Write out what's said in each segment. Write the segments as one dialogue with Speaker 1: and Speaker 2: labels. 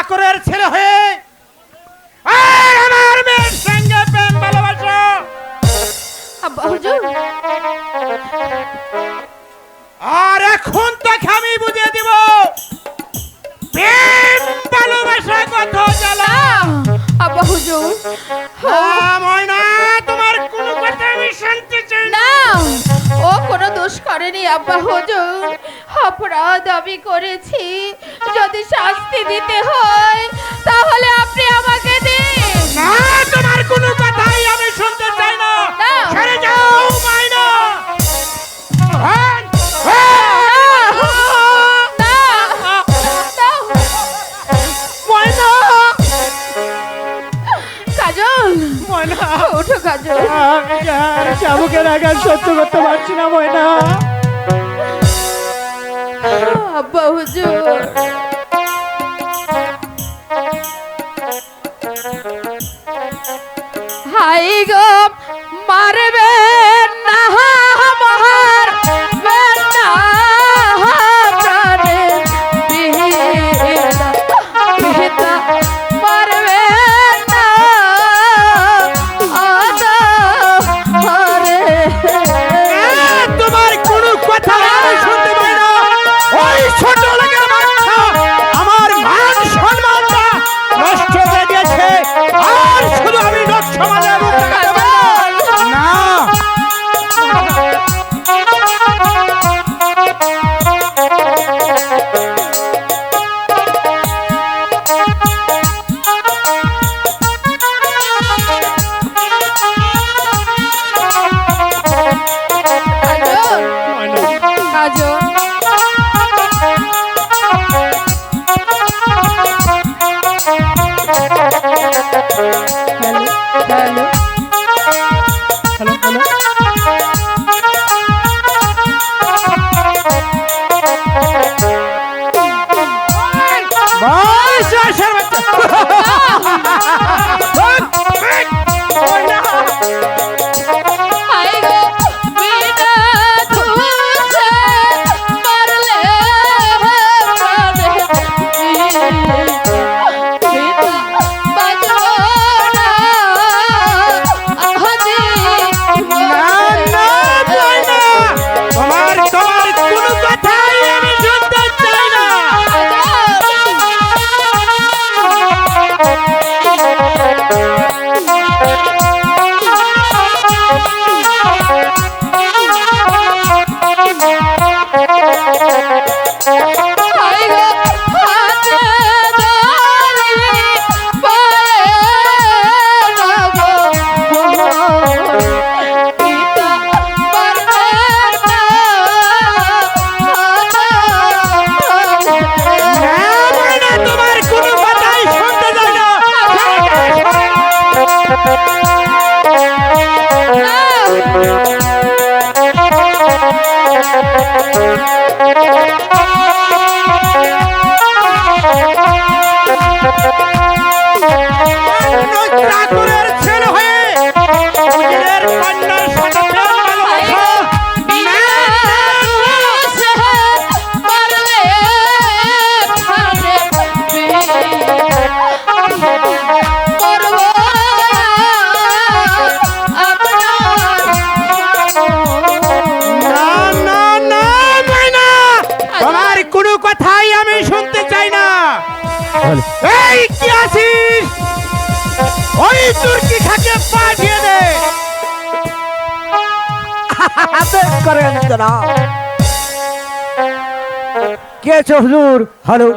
Speaker 1: চাকরের ছেলে হয়ে আর আমার মেয়ের সঙ্গে প্রেম ভালোবাসা।
Speaker 2: আব্বা হুজুর
Speaker 1: আর এখন তাকে আমি বুঝিয়ে দিব প্রেম ভালোবাসা কত জ্বালা।
Speaker 2: আব্বা হুজুর
Speaker 1: হ্যাঁ, ময়না তোমার কোনো কথা আমি শুনতে চাই না
Speaker 2: ও কোনো দোষ করেনি আব্বা হুজুর। অপরাধ আমি করেছি। যদি শাস্তি দিতে হয় তাহলে আপনি আমাকে দিন।
Speaker 1: না তোমার কোনো কথাই আমি শুনতে চাই না।
Speaker 2: না।
Speaker 1: ছেড়ে যাও মাইনা। চাবুকের আঘাত সহ্য করতে পারছি না ময়না।
Speaker 2: আব্বা হুজুর। হাই গো মারবে।
Speaker 1: Thank you. এই কি আছিস? ওই তুর্কি খাকে পাঠিয়ে দে।
Speaker 3: আদেশ করেন না। কে আছে হুজুর? হ্যালো।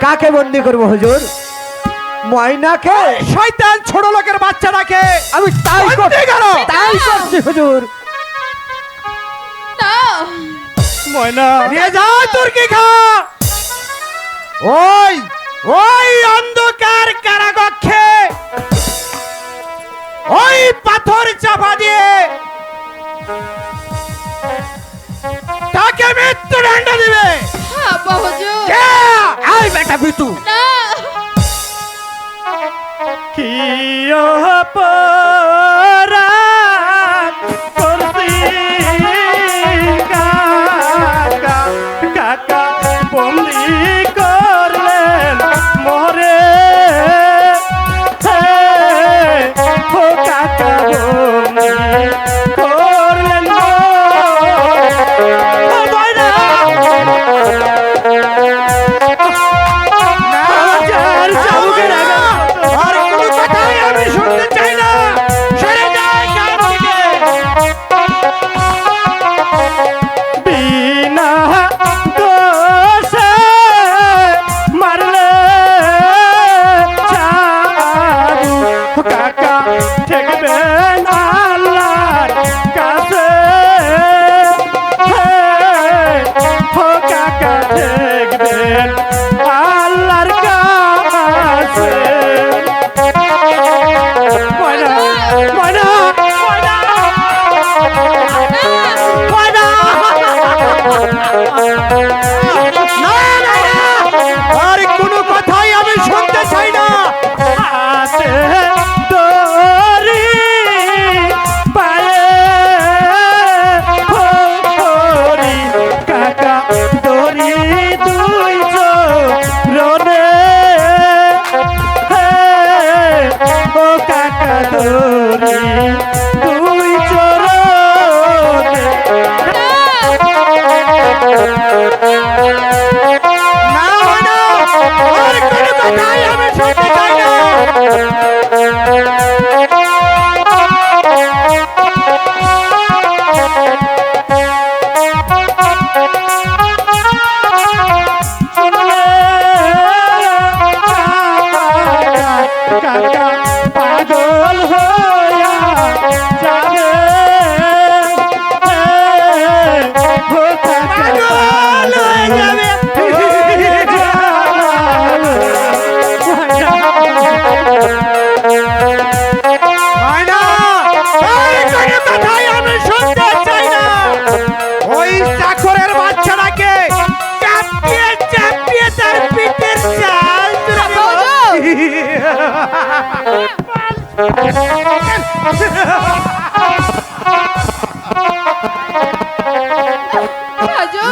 Speaker 3: কাকে বন্দি করব হুজুর? ময়নাকে?
Speaker 1: শয়তান ছোট লোকের বাচ্চাটাকে।
Speaker 3: আমি তাই কর-
Speaker 1: বন্দি করো।
Speaker 3: তাই করছি হুজুর।
Speaker 1: ময়না। নিয়ে যাও তুর্কি খা। ওই ওই অন্ধকার কারাগক্ষে ওই পাথর চাপা দিয়ে তাকে মৃত্যুদণ্ড দিবে? এই বেটা বিতু কি অপরাধ?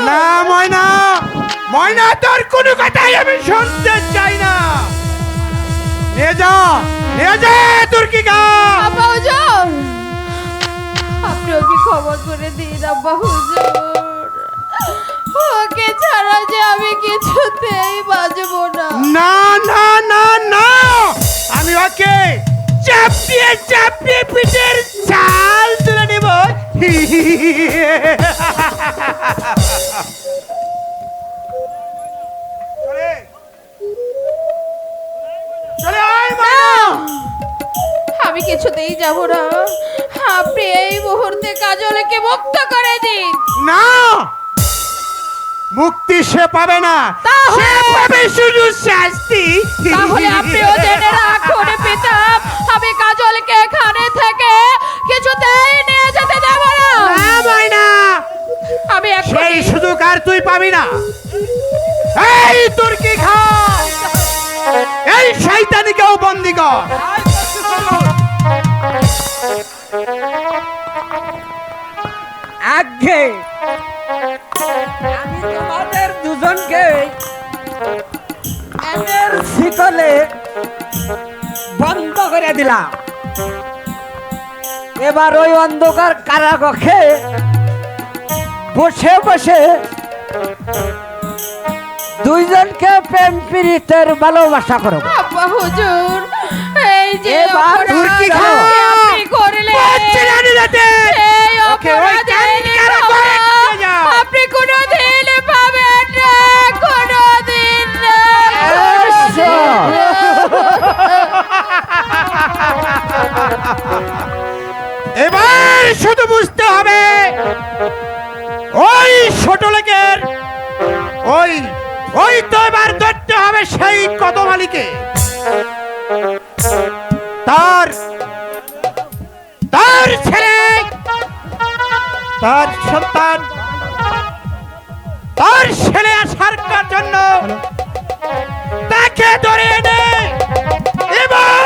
Speaker 1: না। ময়না ময়না তোর কোনো কথাই আমি শুনতে চাই না। নিয়ে যা নিয়ে যা তুর্কি গা?
Speaker 2: আপনি ওকে খবর করে দিন আব্বা হুজুর। ওকে ছাড়া যে আমি কিছুতেই বাজবো না।
Speaker 1: না না না না! আমি ওকে চাপিয়ে চাপিয়ে পিঠের চাল তুলে নেব।
Speaker 2: আমি কিছুতেই যাব না। আপনি এই মুহূর্তে কাজলকে মুক্ত করে দিন।
Speaker 1: না! মুক্তি সে পাবে না। সে পাবে শুধু শাস্তি।
Speaker 2: তাহলে আপনিও জেনে রাখুন পিতাম আমি কাজলকে এখানে থেকে কিছুতেই নিয়ে যেতে দেব না।
Speaker 1: না ময়না
Speaker 2: আমি
Speaker 1: সেই সুযোগ আর তুই পাবি না। এই তুর্কি খা! এই শয়তানিকেও বন্দি কর।
Speaker 3: আগে আমি তোমাদের দুজনকে এদের শিকলে বন্ধ করে দিলাম। এবার ওই অন্ধকার কারাগক্ষে বসে বসে দুইজনকে প্রেম পীড়িতের ভালোবাসা করব।
Speaker 2: আব্বা হুজুর এই যে
Speaker 3: এবার
Speaker 1: তুর্কি।
Speaker 2: এই
Speaker 1: ওকে এবার শুধু বুঝতে হবে, ওই ছোট লোকের, ওই ওই তো এবার ধরতে হবে সেই কদমালিকে তার তার ছেলে, তার সন্তান, তার ছেলে আসার জন্য তাকে ধরে এনে এমন